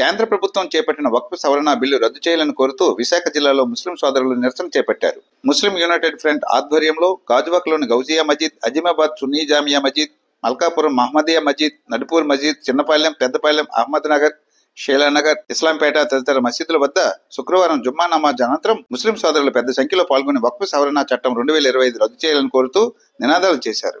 కేంద్ర ప్రభుత్వం చేపట్టిన వక్ఫ్ సవరణ బిల్లు రద్దు చేయాలని కోరుతూ విశాఖ జిల్లాలో ముస్లిం సోదరులు నిరసన చేపట్టారు. ముస్లిం యునైటెడ్ ఫ్రంట్ ఆధ్వర్యంలో గాజువాకలోని గౌజియా మజీద్ అజీమాబాద్ సున్నీ జామియా మజీద్ మల్కాపురం మహమ్మదియా మజీద్ నడుపూర్ మజీద్ చిన్నపాలెం పెద్దపాలెం అహ్మద్ నగర్ షేలానగర్ ఇస్లాంపేట తదితర మసీదుల వద్ద శుక్రవారం జుమ్మా నమాజ్ అనంతరం ముస్లిం సోదరులు పెద్ద సంఖ్యలో పాల్గొని వక్ఫ్ సవరణ చట్టం రెండు వేల ఇరవై ఐదు రద్దు చేయాలని కోరుతూ నినాదాలు చేశారు.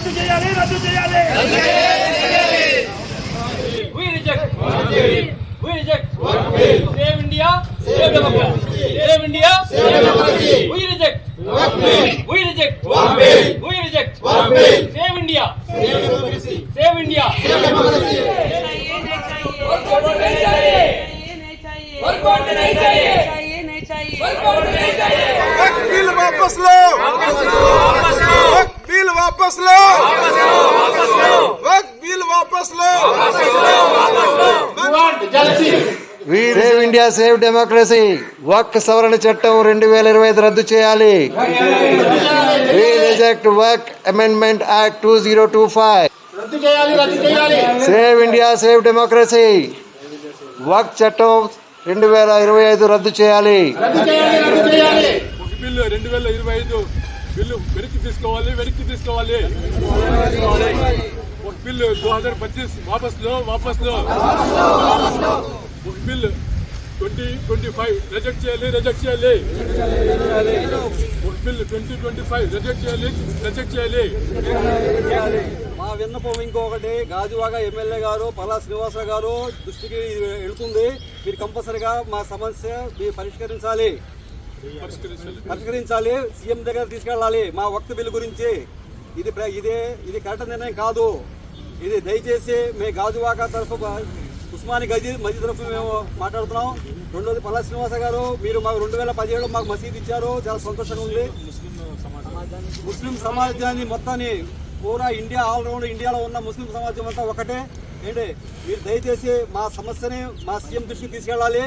రద్దు చేయాలి రద్దు చేయాలి We reject. We reject. Save India. Save democracy. Save India. Save democracy. We reject. We reject. We reject. Save India. Save democracy. Save India. Save democracy. Workout नहीं चाहिए वर्कआउट नहीं चाहिए चाहिए नहीं चाहिए वर्कआउट नहीं चाहिए वक्त बिल वापस लो वक्त बिल वापस సేవ్ ఇండియా సేవ్ డెమోక్రసీ. వక్ సవరణ చట్టం రెండు వేల ఇరవై ఐదు రద్దు చేయాలి. We reject Waqf amendment act two zero two five save India save democracy. వక్ చట్టం రెండు వేల ఇరవై ఐదు రద్దు చేయాలి. ఒక బిల్లు రెండు వేల ఇరవై ఐదు. బిల్లు వెనక్కి తీసుకోవాలి వెనక్కి తీసుకోవాలి. ఒక బిల్లు దో హజార్ పచ్చీస్ వాపస్లో వాపస్లో ఒక bill twenty twenty five reject చేయాలి రిజెక్ట్ చేయాలి. Bill twenty twenty five reject చేయాలి రిజెక్ట్ చేయాలి. మా విన్నపం ఇంకొకటి గాజువాక ఎమ్మెల్యే గారు పల్లా శ్రీనివాసరావు గారు దృష్టికి వెళ్తుంది. మీరు కంపల్సరిగా మా సమస్య మీరు పరిష్కరించాలి. పరిష్కరించాలి. సీఎం దగ్గర తీసుకెళ్ళాలి మా వక్త బిల్లు గురించి. ఇది ఇదే ఇది కరెక్ట్ నిర్ణయం కాదు. ఇది దయచేసి మేము గాజువాక తరఫు ఉస్మాని గజీ మసీద్ తరఫు మేము మాట్లాడుతున్నాం. రెండోది పల్లా శ్రీనివాస గారు మీరు మాకు రెండు వేల పదిహేడు మాకు మసీద్ ఇచ్చారు. చాలా సంతోషంగా ఉంది. ముస్లిం సమాజాన్ని మొత్తాన్ని పూరా ఇండియా ఆల్రౌండ్ ఇండియాలో ఉన్న ముస్లిం సమాజం అంతా ఒకటే. ఏంటి? మీరు దయచేసి మా సమస్యని మా సీఎం దృష్టికి తీసుకెళ్ళాలి.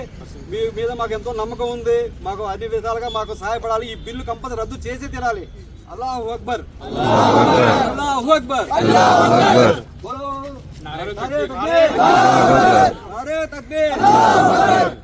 మీ మీద మాకు ఎంతో నమ్మకం ఉంది. మాకు అన్ని విధాలుగా మాకు సహాయపడాలి. ఈ బిల్లు కంపల్సరీ రద్దు చేసి తీరాలి. అల్లాహు అక్బర్. అల్లాహు అక్బర్. भारत अकबर भारत अकबर